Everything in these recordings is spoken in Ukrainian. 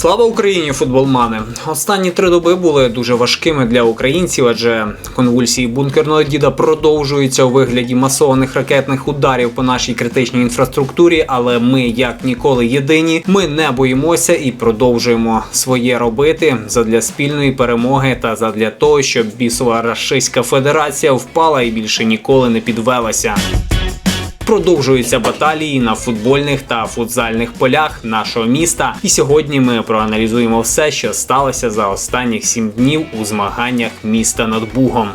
Слава Україні, футболмани! Останні три доби були дуже важкими для українців, адже конвульсії бункерного діда продовжуються у вигляді масованих ракетних ударів по нашій критичній інфраструктурі. Але ми, як ніколи, єдині. Ми не боїмося і продовжуємо своє робити задля спільної перемоги та задля того, щоб бісова Рашистська Федерація впала і більше ніколи не підвелася. Продовжуються баталії на футбольних та футзальних полях нашого міста. І сьогодні ми проаналізуємо все, що сталося за останніх сім днів у змаганнях міста над Бугом.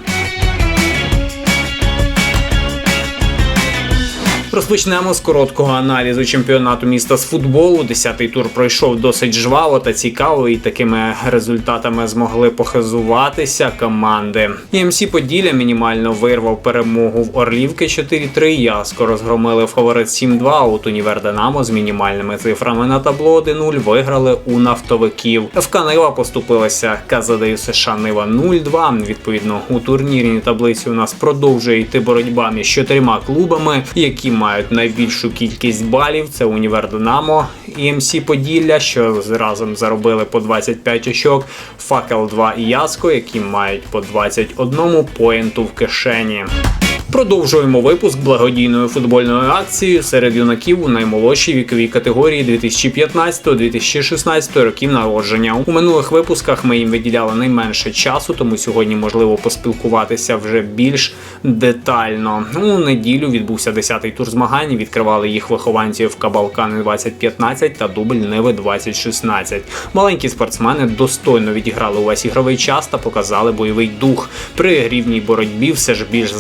Розпочнемо з короткого аналізу чемпіонату міста з футболу. Десятий тур пройшов досить жваво та цікаво, і такими результатами змогли похизуватися команди. ЄМС Поділля мінімально вирвав перемогу в Орлівки 4-3. Яско розгромили фаворит 7-2. а От універ Динамо з мінімальними цифрами на табло 1-0 виграли у нафтовиків. ФК Нива поступилася КЗДЮ США Нива 0-2. Відповідно, у турнірній таблиці у нас продовжує йти боротьба між чотирма клубами, які мають найбільшу кількість балів. Це Універ Динамо і МС Поділля, що разом заробили по 25 очок. Факел 2 і Яско, які мають по 21 поєнту в кишені. Продовжуємо випуск благодійною футбольною акцією серед юнаків у наймолодшій віковій категорії 2015-2016 років народження. У минулих випусках ми їм виділяли найменше часу, тому сьогодні можливо поспілкуватися вже більш детально. У неділю відбувся 10-й тур змагань. Відкривали їх вихованці ФК Балкани 2015 та дубль Ниви 2016. Маленькі спортсмени достойно відіграли увесь ігровий час та показали бойовий дух. При рівній боротьбі все ж більш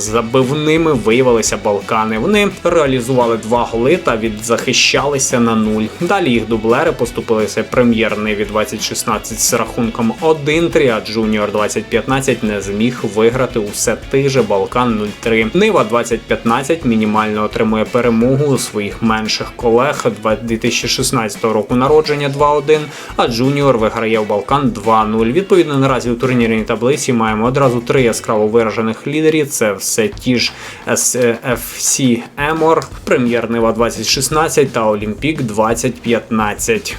забивними виявилися Балкани. Вони реалізували два голи та відзахищалися на нуль. Далі їх дублери поступилися прем'єр Ниві 2016 з рахунком 1-3, а Джуніор 2015 не зміг виграти усе тих же Балкан 0-3. Нива 2015 мінімально отримує перемогу у своїх менших колег 2016 року народження 2-1, а Джуніор виграє в Балкан 2-0. Відповідно, наразі у турнірній таблиці маємо одразу три яскраво виражених лідерів. Це все ті ж SFC Емор, Прем'єр Нива 2016 та Олімпік 2015.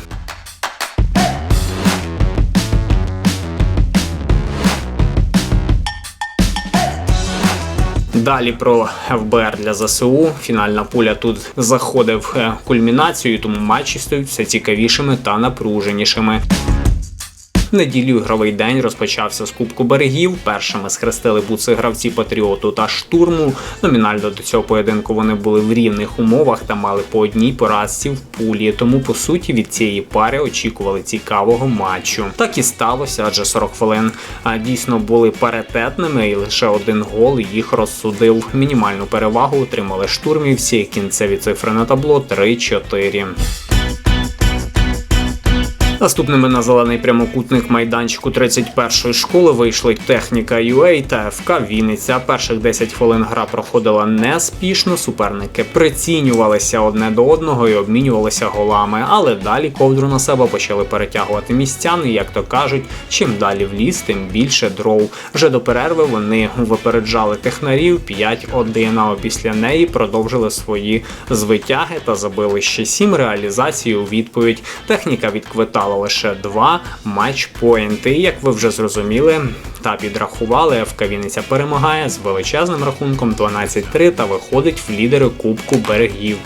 Далі про ФБР для ЗСУ. Фінальна пуля тут заходить в кульмінацію, тому матчі стають все цікавішими та напруженішими. Неділю ігровий день розпочався з Кубку берегів. Першими схрестили буци гравці Патріоту та штурму. Номінально до цього поєдинку вони були в рівних умовах та мали по одній поразці в пулі. Тому по суті від цієї пари очікували цікавого матчу. Так і сталося, адже 40 хвилин дійсно були паритетними, і лише один гол їх розсудив. Мінімальну перевагу отримали штурмівці. Кінцеві цифри на табло 3-4. Наступними на зелений прямокутник майданчику 31-ї школи вийшли техніка UA та ФК Вінниця. Перших 10 хвилин гра проходила неспішно. Суперники прицінювалися одне до одного і обмінювалися голами. Але далі ковдру на себе почали перетягувати містян. І, як то кажуть, чим далі в ліс, тим більше дров. Вже до перерви вони випереджали технарів 5-1, а після неї продовжили свої звитяги та забили ще 7 реалізацій у відповідь. Техніка відквитала лише два матч-поінти. Як ви вже зрозуміли та підрахували, ФК Вінниця перемагає з величезним рахунком 12-3 та виходить в лідери Кубку берегів.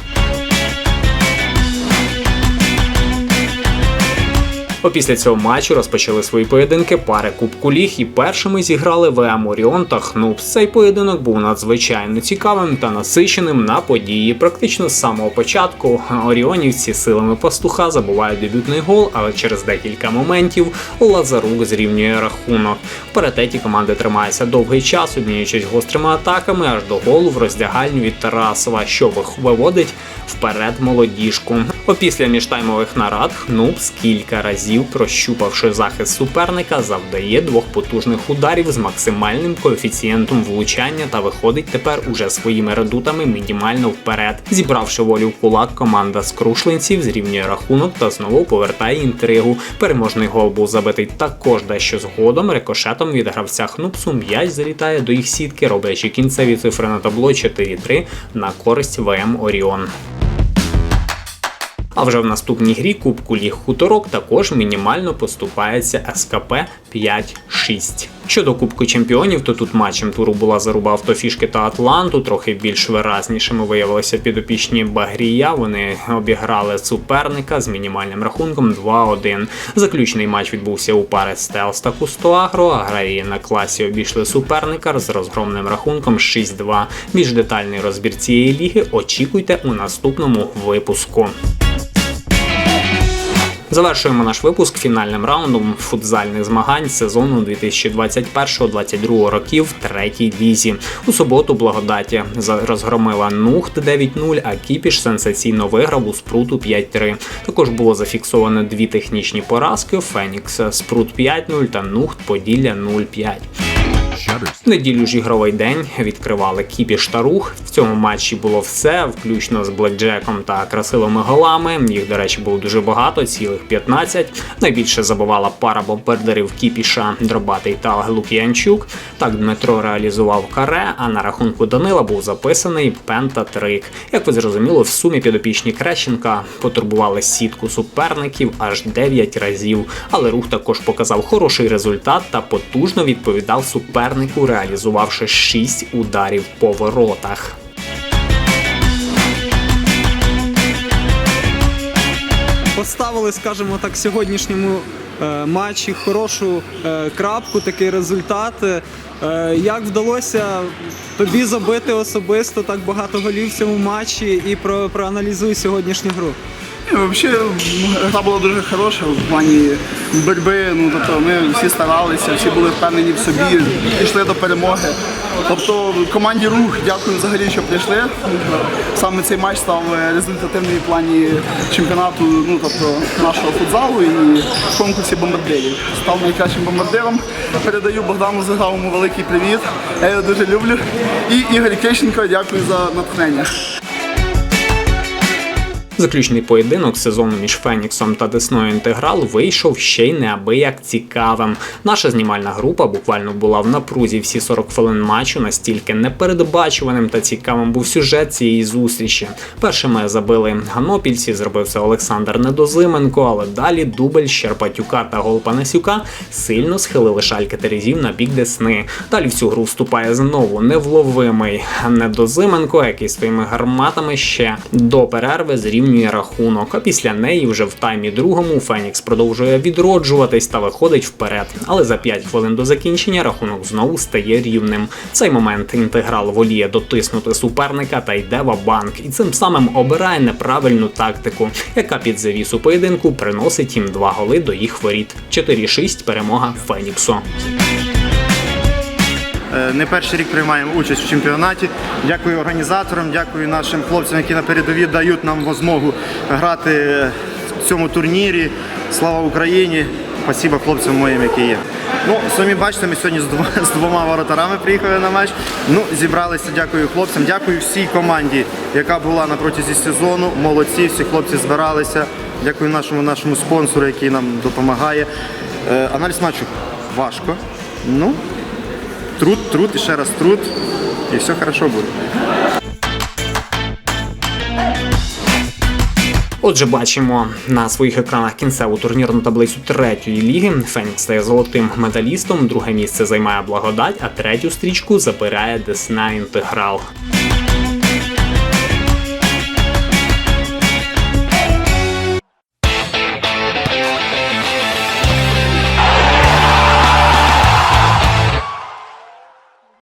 Опісля цього матчу розпочали свої поєдинки пари Кубку Ліг і першими зіграли ВМ Оріон та Хнупс. Цей поєдинок був надзвичайно цікавим та насиченим на події. Практично з самого початку оріонівці силами пастуха забувають дебютний гол, але через декілька моментів Лазарук зрівнює рахунок. В паритеті команди тримаються довгий час, обмінюючись гострими атаками аж до голу в роздягальню від Тарасова, що виводить вперед молодіжку. Опісля міжтаймових нарад Хнупс кілька разів прощупавши захист суперника, завдає двох потужних ударів з максимальним коефіцієнтом влучання та виходить тепер уже своїми редутами мінімально вперед. Зібравши волю в кулак, команда з крушлинців зрівнює рахунок та знову повертає інтригу. Переможний гол був забитий також дещо згодом. Рикошетом від гравця Хнупсу м'яч залітає до їх сітки, роблячи кінцеві цифри на табло 4-3 на користь ВМ Оріон. А вже в наступній грі Кубку Ліг Хуторок також мінімально поступається СКП 5-6. Щодо Кубку Чемпіонів, то тут матчем туру була заруба автофішки та Атланту. Трохи більш виразнішими виявилися підопічні Багрія. Вони обіграли суперника з мінімальним рахунком 2-1. Заключний матч відбувся у пари Стелс та Кустоагро. Аграрії на класі обійшли суперника з розгромним рахунком 6-2. Більш детальний розбір цієї ліги очікуйте у наступному випуску. Завершуємо наш випуск фінальним раундом футзальних змагань сезону 2021-2022 років третій лізі. У суботу благодаті розгромила Нухт 9-0, а Кіпіш сенсаційно виграв у Спруту 5-3. Також було зафіксовано дві технічні поразки: Фенікс Спрут 5-0 та Нухт Поділля 0-5. Неділю ж ігровий день відкривали Кіпіш та рух. В цьому матчі було все, включно з блекджеком та красивими голами. Їх, до речі, було дуже багато, цілих 15. Найбільше забивала пара бомбардерів Кіпіша Дробатий та Лук'янчук. Так Дмитро реалізував каре, а на рахунку Данила був записаний пентатрик. Як ви зрозуміло, в сумі підопічні Крещенка потурбували сітку суперників аж 9 разів. Але рух також показав хороший результат та потужно відповідав супернику, реалізувавши 6 ударів по воротах. Поставили, скажімо так, сьогоднішньому е, матчі хорошу е, крапку, такий результат. Е, як вдалося тобі забити особисто так багато голів в цьому матчі і про, проаналізуй сьогоднішню гру? Взагалі, гра була дуже хороша в плані боротьби. Ну, тобто ми всі старалися, всі були впевнені в собі, пішли до перемоги. Тобто команді рух дякую взагалі, що прийшли. Саме цей матч став результативний в плані чемпіонату, ну тобто нашого футзалу і в конкурсі бомбардирів. Став найкращим бомбардиром. Передаю Богдану Загравому великий привіт. Я його дуже люблю. І Ігор Кещенко, дякую за натхнення. Заключний поєдинок сезону між Феніксом та Десною Інтеграл вийшов ще й неабияк цікавим. Наша знімальна група буквально була в напрузі всі 40 хвилин матчу, настільки непередбачуваним та цікавим був сюжет цієї зустрічі. Першими забили ганопільці, зробив це Олександр Недозименко, але далі дубль Щерпатюка та гол Панасюка сильно схилили шальки Терезів на бік Десни. Далі в цю гру вступає знову невловимий Недозименко, який своїми гарматами ще до перерви зрівнює рахунок. А після неї вже в таймі другому Фенікс продовжує відроджуватись та виходить вперед. Але за 5 хвилин до закінчення рахунок знову стає рівним. В цей момент інтеграл воліє дотиснути суперника та йде в банк і цим самим обирає неправильну тактику, яка під завісу поєдинку приносить їм два голи до їх воріт. 4-6 перемога Феніксу. Е, Не перший рік приймаємо участь в чемпіонаті. Дякую організаторам, дякую нашим хлопцям, які на передовій дають нам змогу грати в цьому турнірі. Слава Україні! Спасибо хлопцям моїм, які є. Ну, самі бачите, ми сьогодні з двома, з двома воротарами приїхали на матч. Ну, зібралися, дякую хлопцям, дякую всій команді, яка була на протязі сезону. Молодці, всі хлопці збиралися. Дякую нашому нашому спонсору, який нам допомагає. Е, аналіз матчу важко. Ну, труд, труд і ще раз труд, і все хорошо буде. Отже, бачимо на своїх екранах кінцеву турнірну таблицю третьої ліги. Фенікс стає золотим медалістом. Друге місце займає благодать, а третю стрічку забирає Десна Інтеграл.